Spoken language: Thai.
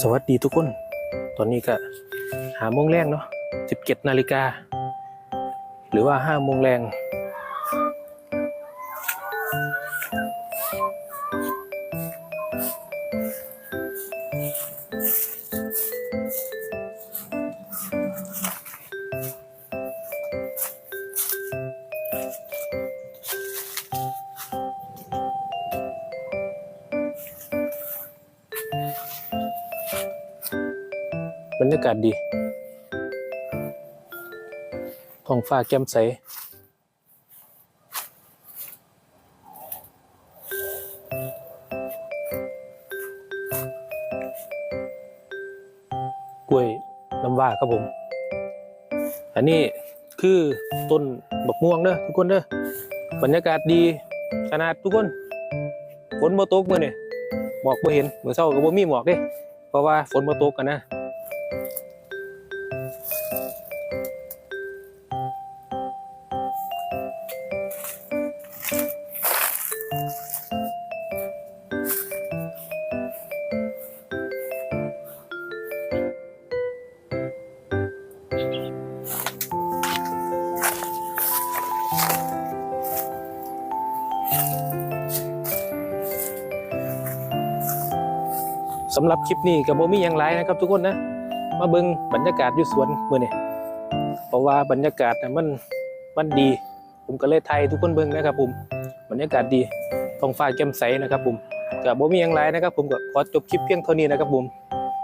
สวัสดีทุกคน ตอนนี้ก็หาโมงแรงเนาะ17นาฬิกา หรือว่า5โมงแรง บรรยากาศดีท้องฟ้าแจ่มใสกล้วยน้ำว้าครับผม อันนี้คือต้นบักม่วงเด้อทุกคนเด้อบรรยากาศดีขนาดทุกคนฝนบ่ตกมื้อนี่หมอกบ่เห็นมื้อเช้าก็บ่มีหมอกเด้ เพราะว่าฝนมาตกกันนะ สำหรับคลิปนี้กับโบมี่ยังไรนะครับ ทุกคนนะ มาเบิ้งบรรยากาศอยู่สวนเมื่อนี้เพราะว่าบรรยากาศนะมันมันดี ผมก็เลยไทยทุกคนเบิ้งนะครับผมบรรยากาศดีท้องฟ้าแจ่มใสนะครับผมกับโบมี่ยังไรนะครับ ผมก็ขอจบคลิปเพียงเท่านี้นะครับผม